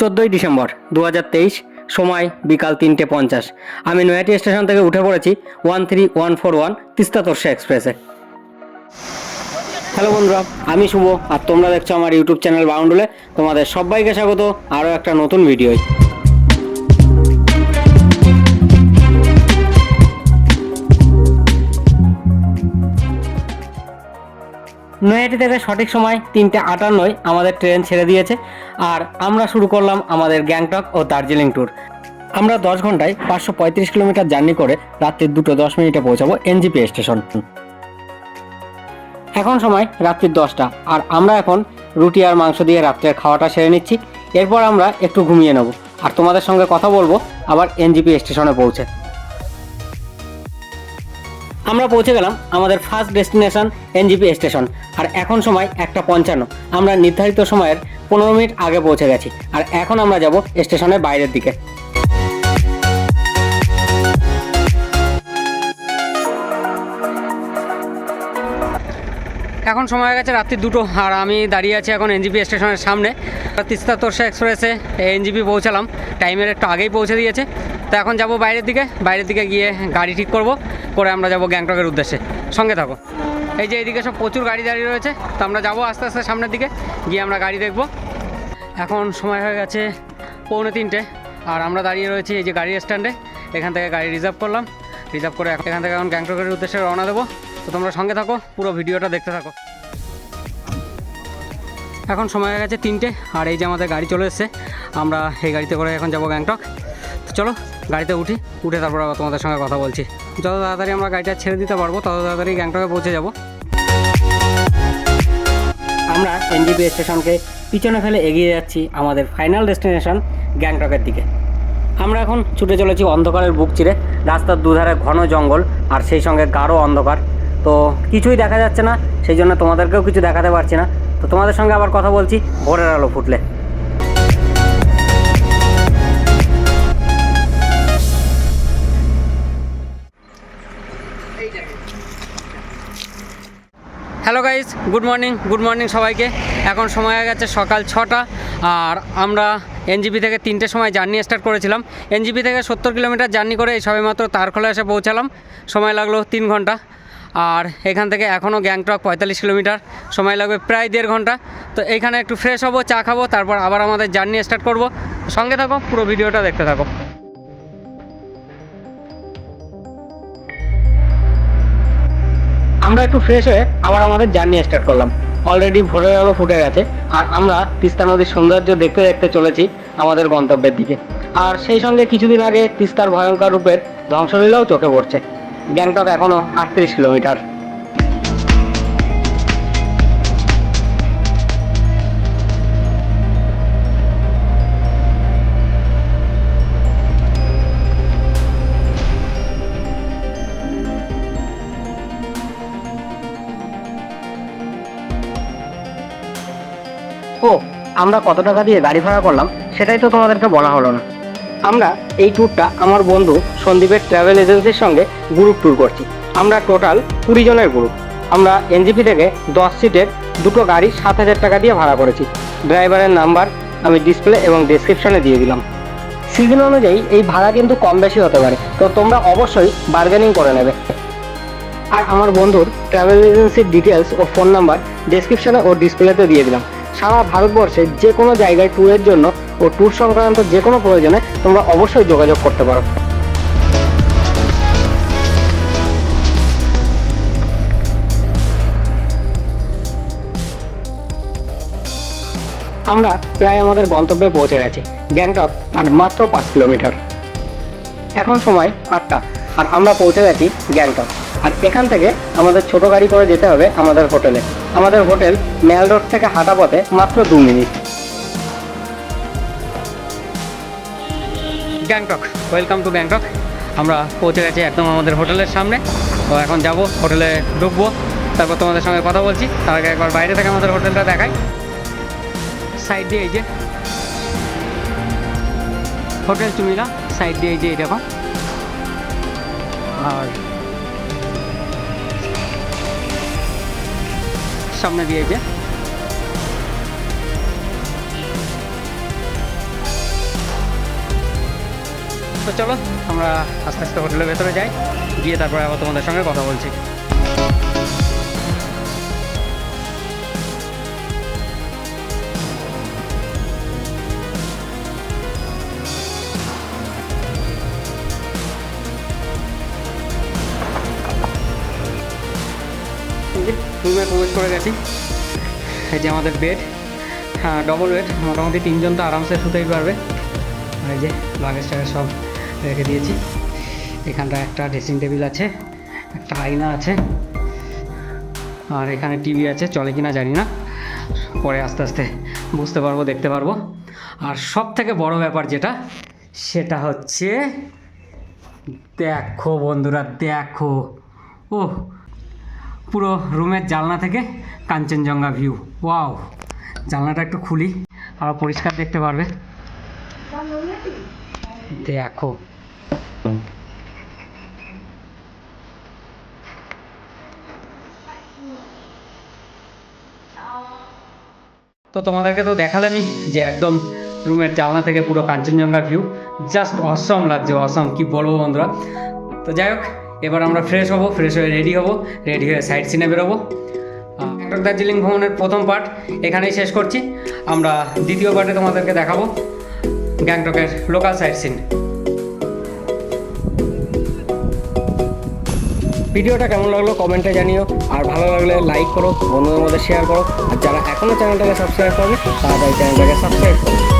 চোদ্দোই ডিসেম্বর দু হাজার তেইশ, সময় বিকাল তিনটে পঞ্চাশ। আমি নয়াটি স্টেশন থেকে উঠে পড়েছি one three one four one Teesta Torsa এক্সপ্রেসে। হ্যালো বন্ধুরা, আমি শুভ আর তোমরা দেখছ আমার ইউটিউব চ্যানেল বাউন্ডুলে। তোমাদের সবাইকে স্বাগত, আরও একটা নতুন ভিডিওয়। নয়াটি থেকে সঠিক সময় তিনটে আটান্নয় আমাদের ট্রেন ছেড়ে দিয়েছে। আর আমরা শুরু করলাম আমাদের গ্যাংটক ও দার্জিলিং ট্যুর আমরা দশ ঘন্টায় পাঁচশো পঁয়ত্রিশ কিলোমিটার জার্নি করে রাত্রি দুটো দশ মিনিটে পৌঁছাবো এনজিপি স্টেশন। এখন সময় রাত্রির দশটা। আর আমরা এখন রুটি আর মাংস দিয়ে রাত্রের খাওয়াটা সেরে নিচ্ছি। এরপর আমরা একটু ঘুমিয়ে নেব। আর তোমাদের সঙ্গে কথা বলব আবার এনজিপি স্টেশনে পৌঁছে। আমরা পৌঁছে গেলাম আমাদের ফার্স্ট ডেস্টিনেশন এনজিপি স্টেশন। আর এখন সময় একটা পঞ্চান্ন। আমরা নির্ধারিত সময়ের পনেরো মিনিট আগে পৌঁছে গেছি। আর এখন আমরা যাব স্টেশনের বাইরের দিকে। এখন সময় হয়ে গেছে রাত্রি দুটো। আর আমি দাঁড়িয়ে আছি এখন এনজিপি স্টেশনের সামনে। তিস্তা তোরসা এক্সপ্রেসে এনজিপি পৌঁছালাম। টাইমের একটু আগেই পৌঁছে দিয়েছে। তো এখন যাব বাইরের দিকে। বাইরের দিকে গিয়ে গাড়ি ঠিক করব। করে আমরা যাব গ্যাংটকের উদ্দেশ্যে। সঙ্গে থাকো। এই যে এদিকে সব প্রচুর গাড়ি দাঁড়িয়ে রয়েছে, তো আমরা যাব আস্তে আস্তে সামনের দিকে, গিয়ে আমরা গাড়ি দেখব। এখন সময় হয়ে গেছে পৌনে তিনটে, আর আমরা দাঁড়িয়ে রয়েছি এই যে গাড়ি স্ট্যান্ডে, এখান থেকে গাড়ি রিজার্ভ করলাম। রিজার্ভ করে এখান থেকে এখন গ্যাংটকের উদ্দেশ্যে রওনা দেবো। তো তোমরা সঙ্গে থাকো, পুরো ভিডিওটা দেখতে থাকো। এখন সময় হয়ে গেছে তিনটে, আর এই যে আমাদের গাড়ি চলে এসছে, আমরা এই গাড়িতে করে এখন যাব গ্যাংটক। তো চলো, গাড়িতে উঠি, উঠে তারপর আবার তোমাদের সঙ্গে কথা বলছি। যত তাড়াতাড়ি আমরা গাড়িটা ছেড়ে দিতে পারব, তত তাড়াতাড়ি গ্যাংটকে পৌঁছে যাব। আমরা এনজিপি স্টেশনকে পিছনে ফেলে এগিয়ে যাচ্ছি আমাদের ফাইনাল ডেস্টিনেশন গ্যাংটকের দিকে। আমরা এখন ছুটে চলেছি অন্ধকারের বুক চিরে, রাস্তার দুধারে ঘন জঙ্গল আর সেই সঙ্গে গাঢ় অন্ধকার। তো কিছুই দেখা যাচ্ছে না, সেই জন্য তোমাদেরকেও কিছু দেখাতে পারছি না। তো তোমাদের সঙ্গে আবার কথা বলছি ভোরের আলো ফুটলে। Hello guys good morning good morning সবাইকে। এখন সময় হয়ে গেছে সকাল ছটা, আর আমরা এনজিপি থেকে তিনটের সময় জার্নি স্টার্ট করেছিলাম। এনজিপি থেকে সত্তর কিলোমিটার জার্নি করে এই সবেমাত্র তারখোলা এসে পৌঁছালাম। সময় লাগল তিন ঘণ্টা, আর এখান থেকে এখনও গ্যাংটক পঁয়তাল্লিশ কিলোমিটার। সময় লাগবে প্রায় দেড় ঘণ্টা। তো এইখানে একটু ফ্রেশ হব, চা খাব, তারপর আবার আমাদের জার্নি স্টার্ট করব। সঙ্গে থাকো, পুরো ভিডিওটা দেখতে থাকো। আমরা একটু ফ্রেশ হয়ে আবার আমাদের জার্নি স্টার্ট করলাম। অলরেডি ভোরের আলো ফুটে গেছে আর আমরা তিস্তা নদীর সৌন্দর্য দেখতে দেখতে চলেছি আমাদের গন্তব্যের দিকে। আর সেই সঙ্গে কিছুদিন আগে তিস্তার ভয়ঙ্কর রূপের ধ্বংসলীলাও চোখে পড়ছে। গ্যাংটক এখনও আটত্রিশ কিলোমিটার। আমরা কত টাকা দিয়ে গাড়ি ভাড়া করলাম, সেটাই তো তোমাদেরকে বলা হলো না। আমরা এই ট্যুরটা আমার বন্ধু সন্দীপের ট্রাভেল এজেন্সির সঙ্গে গ্রুপ ট্যুর করছি। আমরা টোটাল কুড়ি জনের গ্রুপ আমরা এনজিপি থেকে দশ সিটের দুটো গাড়ি সাত হাজার টাকা দিয়ে ভাড়া করেছি। ড্রাইভারের নাম্বার আমি ডিসপ্লে এবং ডেসক্রিপশনে দিয়ে দিলাম। সিজন অনুযায়ী এই ভাড়া কিন্তু কম বেশি হতে পারে, তো তোমরা অবশ্যই বার্গেনিং করে নেবে। আর আমার বন্ধুর ট্রাভেল এজেন্সির ডিটেলস ও ফোন নাম্বার ডেসক্রিপশনে ও ডিসপ্লেতে দিয়ে দিলাম। সারা ভারতবর্ষে যে কোনো জায়গায় ট্যুরের জন্য ও ট্যুর সংক্রান্ত যে কোনো প্রয়োজনে তোমরা অবশ্যই যোগাযোগ করতে পারো। আমরা প্রায় আমাদের গন্তব্যে পৌঁছে গেছি, গ্যাংটক, আর মাত্র পাঁচ কিলোমিটার। এখন সময় আটটা, আর আমরা পৌঁছে গেছি গ্যাংটক। আর এখান থেকে আমাদের ছোট গাড়ি করে যেতে হবে আমাদের হোটেলে। আমাদের হোটেল ম্যাল রোড থেকে হাঁটা পথে মাত্র দু minute. Gangtok welcome to Gangtok আমরা পৌঁছে গেছি একদম আমাদের হোটেলের সামনে। তো এখন যাব, হোটেলে ঢুকবো। তারপর তোমাদের সঙ্গে কথা বলছি। তার আগে একবার বাইরে থেকে আমাদের হোটেলটা দেখাই। সাইড দিয়ে এই যে। হোটেল চুমিলা সাইড দিয়ে এই যে এই দেখো আর সামনে দিয়ে যে। তো চলো, আমরা আস্তে আস্তে হোটেলের ভেতরে যাই, গিয়ে তারপরে আবার তোমাদের সঙ্গে কথা বলছি। প্রবেশ করে গেছি। এই যে আমাদের বেড হ্যাঁ ডবল বেড মোটামুটি তিনজন তো আরামসে শুতেই পারবে। এই যে লাগেজ টাগেজ সব রেখে দিয়েছি। এখানটা একটা ড্রেসিং টেবিল আছে, একটা আয়না আছে, আর এখানে টিভি আছে। চলে কিনা জানি না। পরে আস্তে আস্তে বুঝতে পারব, দেখতে পারব। আর সব থেকে বড় ব্যাপার যেটা, সেটা হচ্ছে, দেখো বন্ধুরা, দেখো। ও পুরো রুমের জানলা থেকে কাঞ্চনজঙ্ঘা ভিউ ওয়াও জানলাটা একটু খুলি আরও পরিষ্কার দেখতে পারবে। দেখো। তো তোমাদেরকে তো দেখালামই যে একদম রুমের জানলা থেকে পুরো কাঞ্চনজঙ্ঘা ভিউ জাস্ট অসম লাগছে অসম কি বলব বন্ধুরা? তো যাই হোক এবার আমরা ফ্রেশ হব ফ্রেশ হয়ে রেডি হব রেডি হয়ে সাইড সিনে বেরোবো। গ্যাংটক দার্জিলিং ভ্রমণের প্রথম পার্ট এখানেই শেষ করছি। আমরা দ্বিতীয় পার্টে তোমাদেরকে দেখাবো গ্যাংটকের লোকাল সাইট সিন ভিডিওটা কেমন লাগল কমেন্টে জানিও, আর ভালো লাগলে লাইক করো, বন্ধুদের মধ্যে শেয়ার করো, আর যারা এখনও চ্যানেলটাকে সাবস্ক্রাইব করবে তাড়াতাড়ি চ্যানেলটাকে সাবস্ক্রাইব করো।